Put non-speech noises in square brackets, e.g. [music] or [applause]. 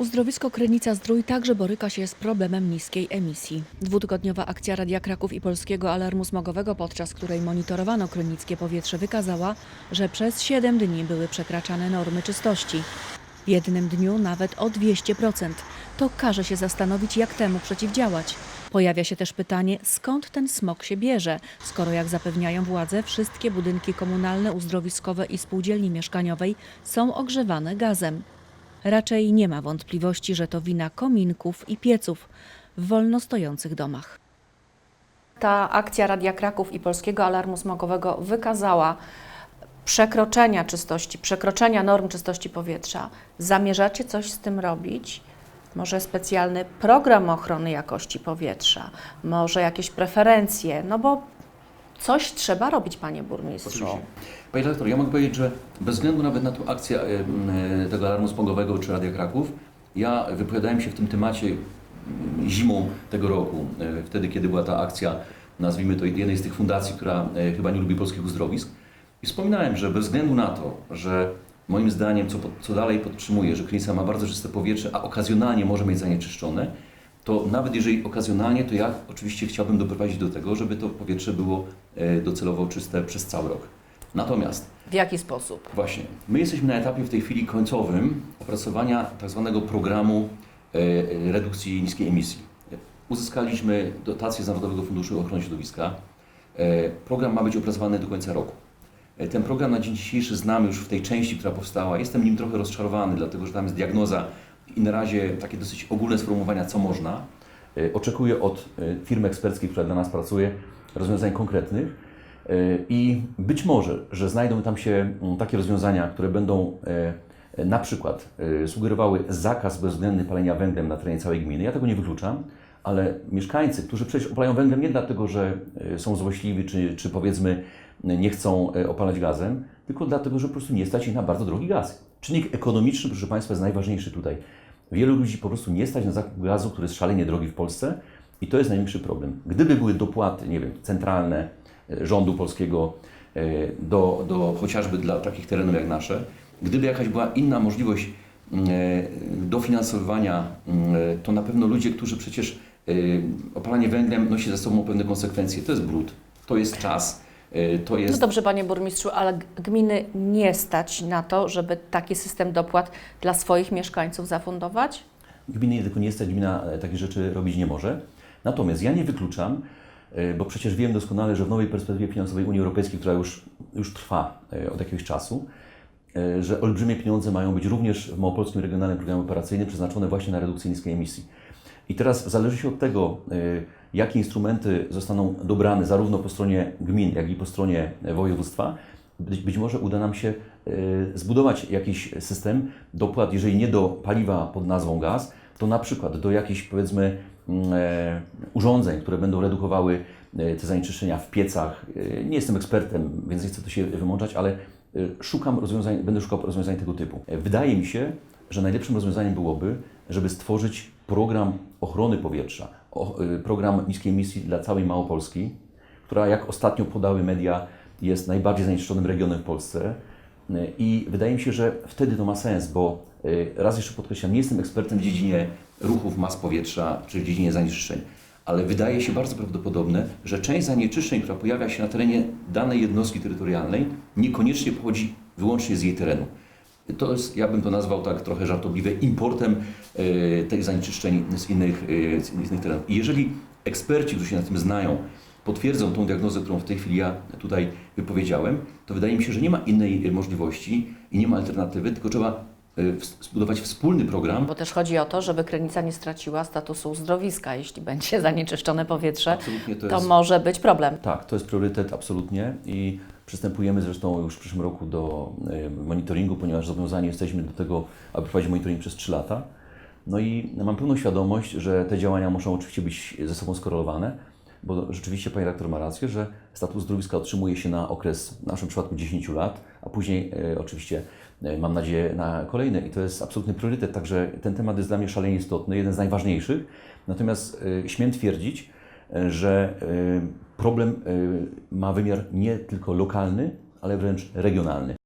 Uzdrowisko Krynica Zdrój także boryka się z problemem niskiej emisji. Dwutygodniowa akcja Radia Kraków i Polskiego Alarmu Smogowego, podczas której monitorowano krynickie powietrze, wykazała, że przez 7 dni były przekraczane normy czystości. W jednym dniu nawet o 200%. To każe się zastanowić, jak temu przeciwdziałać. Pojawia się też pytanie, skąd ten smog się bierze, skoro jak zapewniają władze, wszystkie budynki komunalne, uzdrowiskowe i spółdzielni mieszkaniowej są ogrzewane gazem. Raczej nie ma wątpliwości, że to wina kominków i pieców w wolno stojących domach. Ta akcja Radia Kraków i Polskiego Alarmu Smogowego wykazała przekroczenia czystości, przekroczenia norm czystości powietrza. Zamierzacie coś z tym robić? Może specjalny program ochrony jakości powietrza, może jakieś preferencje, no bo coś trzeba robić, panie burmistrzu. Oczywiście. Panie redaktor, ja mogę powiedzieć, że bez względu nawet na tę akcję tego alarmu smogowego czy Radia Kraków, ja wypowiadałem się w tym temacie zimą tego roku, e, wtedy kiedy była ta akcja, nazwijmy to jednej z tych fundacji, która e, chyba nie lubi polskich uzdrowisk. I wspominałem, że bez względu na to, że moim zdaniem, co, co dalej podtrzymuję, że klinica ma bardzo czyste powietrze, a okazjonalnie może mieć zanieczyszczone, to nawet jeżeli okazjonalnie, to ja oczywiście chciałbym doprowadzić do tego, żeby to powietrze było e, docelowo czyste przez cały rok. Natomiast W jaki sposób? właśnie, my jesteśmy na etapie w tej chwili końcowym opracowania tak zwanego programu e, redukcji niskiej emisji. Uzyskaliśmy dotację z Narodowego Funduszu Ochrony Środowiska. E, Program ma być opracowany do końca roku. Ten program na dzień dzisiejszy znamy już w tej części, która powstała. Jestem nim trochę rozczarowany, dlatego że tam jest diagnoza i na razie takie dosyć ogólne sformułowania, co można. E, Oczekuję od e, firmy eksperckiej, która dla nas pracuje, rozwiązań konkretnych. E, I być może, że znajdą tam się mm, takie rozwiązania, które będą na przykład sugerowały zakaz bezwzględny palenia węglem na terenie całej gminy. Ja tego nie wykluczam, ale mieszkańcy, którzy przecież opalają węglem nie dlatego, że są złośliwi, czy, czy powiedzmy nie chcą opalać gazem, tylko dlatego, że po prostu nie stać ich na bardzo drogi gaz. Czynnik ekonomiczny, proszę Państwa, jest najważniejszy tutaj. Wielu ludzi po prostu nie stać na zakup gazu, który jest szalenie drogi w Polsce i to jest największy problem. Gdyby były dopłaty, nie wiem, centralne e, rządu polskiego e, do, do chociażby dla takich terenów jak nasze, gdyby jakaś była inna możliwość mm, e, dofinansowywania, mm, to na pewno ludzie, którzy przecież opalanie węglem nosi ze sobą pewne konsekwencje. To jest brud, to jest czas, e, to No jest dobrze, panie burmistrzu, ale gminy nie stać na to, żeby taki system dopłat dla swoich mieszkańców zafundować? Gminy tylko nie stać, gmina e, takie rzeczy robić nie może. Natomiast ja nie wykluczam, e, bo przecież wiem doskonale, że w nowej perspektywie finansowej Unii Europejskiej, która już, już trwa e, od jakiegoś czasu, że olbrzymie pieniądze mają być również w Małopolskim Regionalnym Programie Operacyjnym przeznaczone właśnie na redukcję niskiej emisji. I teraz zależy się od tego, jakie instrumenty zostaną dobrane zarówno po stronie gmin, jak i po stronie e, województwa. Być, być może uda nam się e, zbudować jakiś system dopłat, jeżeli nie do paliwa pod nazwą gaz, to na przykład do jakichś powiedzmy mm, e, urządzeń, które będą redukowały te zanieczyszczenia w piecach. Nie jestem ekspertem, więc nie chcę tu się wymączać, ale szukam rozwiązań, będę szukał rozwiązań tego typu. Wydaje mi się, że najlepszym rozwiązaniem byłoby, żeby stworzyć program ochrony powietrza, e, program niskiej emisji dla całej Małopolski, która jak ostatnio podały media jest najbardziej zanieczyszczonym regionem w Polsce. I wydaje mi się, że wtedy to ma sens, bo y, raz jeszcze podkreślam, nie jestem ekspertem w dziedzinie ruchów mas powietrza czy w dziedzinie zanieczyszczeń, ale wydaje się bardzo prawdopodobne, że część zanieczyszczeń, która pojawia się na terenie danej jednostki terytorialnej, niekoniecznie pochodzi wyłącznie z jej terenu. To jest, ja bym to nazwał tak trochę żartobliwie, importem y, tych zanieczyszczeń z innych, y, z innych terenów. I jeżeli eksperci, którzy się na tym znają, potwierdzą tą diagnozę, którą w tej chwili ja tutaj wypowiedziałem, to wydaje mi się, że nie ma innej możliwości i nie ma alternatywy, tylko trzeba ws- zbudować wspólny program. Bo też chodzi o to, żeby Krynica nie straciła statusu uzdrowiska. Jeśli będzie [laughs] zanieczyszczone powietrze, Absolutnie to to jest, może być problem. tak, to jest priorytet absolutnie i przystępujemy zresztą już w przyszłym roku do monitoringu, ponieważ zobowiązani jesteśmy do tego, aby prowadzić monitoring przez 3 lata. No i mam pełną świadomość, że te działania muszą oczywiście być ze sobą skorelowane, bo rzeczywiście Pani Rektor ma rację, że status zdrowiska otrzymuje się na okres, w naszym przypadku 10 lat, a później e, oczywiście e, mam nadzieję na kolejne i to jest absolutny priorytet, także ten temat jest dla mnie szalenie istotny, jeden z najważniejszych. Natomiast e, śmiem twierdzić, że e, problem e, ma wymiar nie tylko lokalny, ale wręcz regionalny.